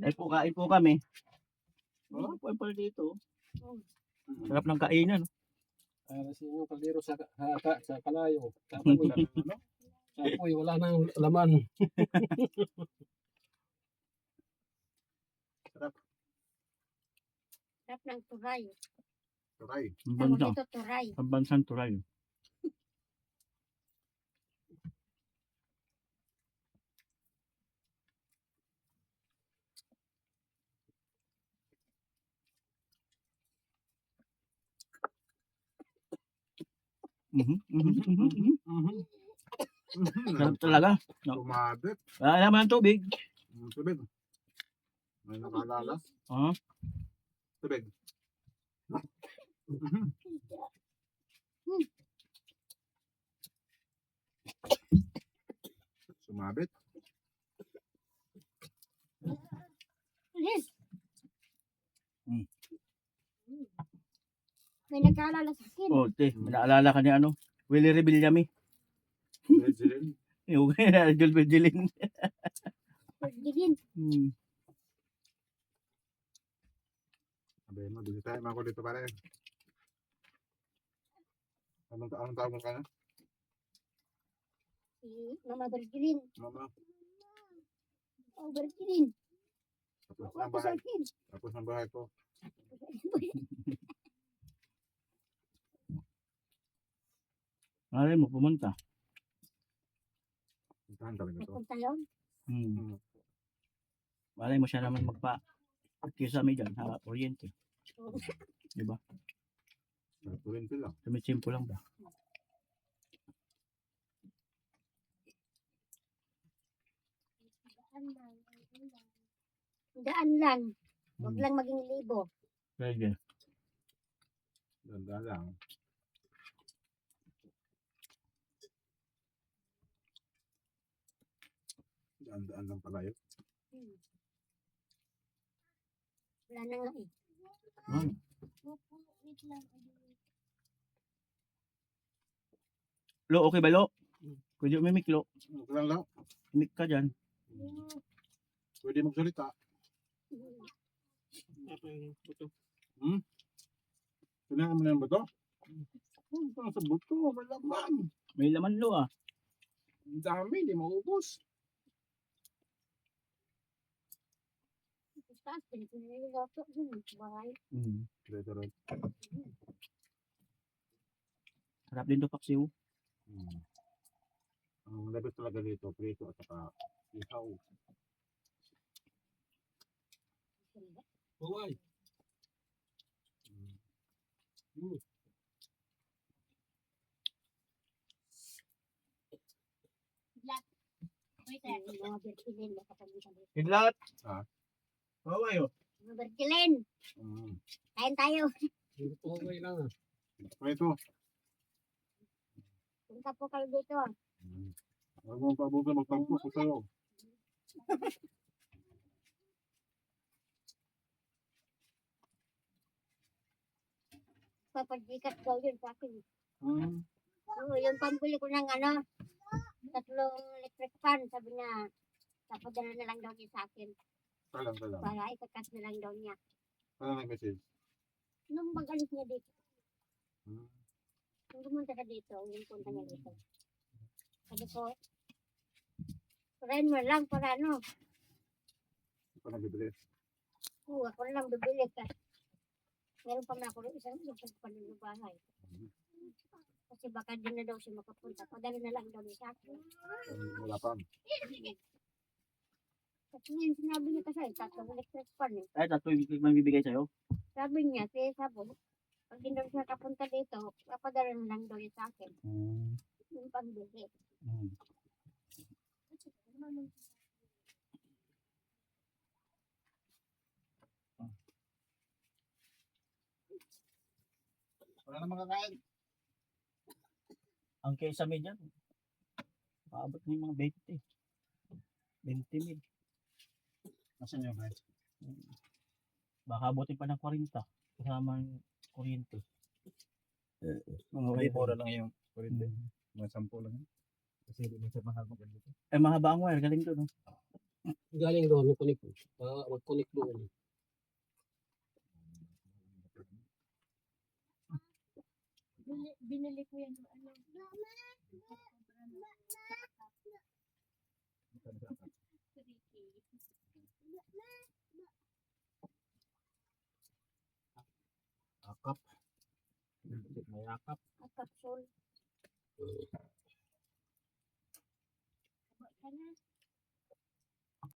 Ay po, kain po kami. Oh, po pala dito. Sarap ng kainan. Alisin niyo ang kaldero sa, sa, sa kalayo. Sa apoy. Sa apoy, wala nang laman. Sarap ng turay. Turay. Ang bansa. Ang bansang turay. Mhm, mhm, mhm, mhm. Sarap talaga. Tumabit. Wala naman ang tubig. Mm, Tubig. May nakalala. Ah, Tubig. Mhm. May nagkaalala sa akin. oh, te, may naalala ka ni ano? Willie Rebillami. Yung Joel Virgilin. Pagdigin. Hmm. Sabi mo, dito tayo. Mako dito pare. Anong, anong tawag mo ka na? Si Mama Bergilin. Mama. Oh, Bergilin. Tapos sa bahay. Tapos ang bahay ko. Malay mo, pumunta. Puntahan talaga to. Napunta yun. Hmm. Hmm. Malay mo siya naman magpa kisa mi dyan, sa Oriente. Diba? Turin sila. Sumitsimpo lang ba? Daan lang. Huwag Hmm. lang maging libo. Pwede. Ganda lang. Daan-daan lang pala yun. Hmm. Wala na nga eh. Hmm. Wait lang. Lo, okay ba, Lo? Pwede umimik, Lo. Okay lang lang. Umimik ka dyan. Pwede magsalita. Kailangan mo na yung bato? Hmm, parang sa buto, may laman. May laman, Lo, ah. Ang dami, di maubos. Hmm. Dito rin. Sarap din to, Paksiw. Hmm. Ang labas talaga dito, prito at saka ihaw. Mga Bergilin. Nakapagisa dito. Kidlat. Ah. Oo, ayo. Mga Bergilin. Hmm. Kain tayo. Okay lang. Prito. Punta po kayo dito. Hmm. Huwag mong pabugan magtampo ko sa'yo. Papagikat daw yun sa akin. Hmm. Oo, yung pambili ko ng ano, tatlong electric fan, sabi niya, papadala na lang daw niya sa akin Talang, talang. para ikakas na lang daw niya. Ano ang message? Nung mag-alis niya dito, Hmm. nung pumunta ka dito, yung punta niya dito. Sabi ko, Ren mo lang para ano, Hindi ko nabibili. oo, ako na lang bibili ka. Meron pa na ako rin isang isang panin ng bahay. Kasi baka din na daw siya makapunta. Padala na lang daw niya sa akin. Hmm, Wala pa. Kasi yun sinabi niya kasi, tatlong electric fan eh. Ay, tatlo yung magbibigay sa'yo. Sabi niya, si Sabo, pag hindi siya kapunta dito, papadala na lang daw niya sa akin. Hmm. Yung pambili. Hmm. Wala na makakain. Ang kesa may dyan, paabot na yung mga 20. 20 mil. Nasaan yung guys? Baka abutin pa ng 40. Kasama yung kuryente. Mga wire. mura lang yung kurente. Hmm. Mga sampo lang. yun. Kasi hindi mo siya mahal mo ganito. Eh, mahaba ang wire. Galing to, no? Galing doon, mag-connect. Uh, mag-connect doon. Binili, binili ko yan ng ano. Akap. May akap. At kapsul. Ka na.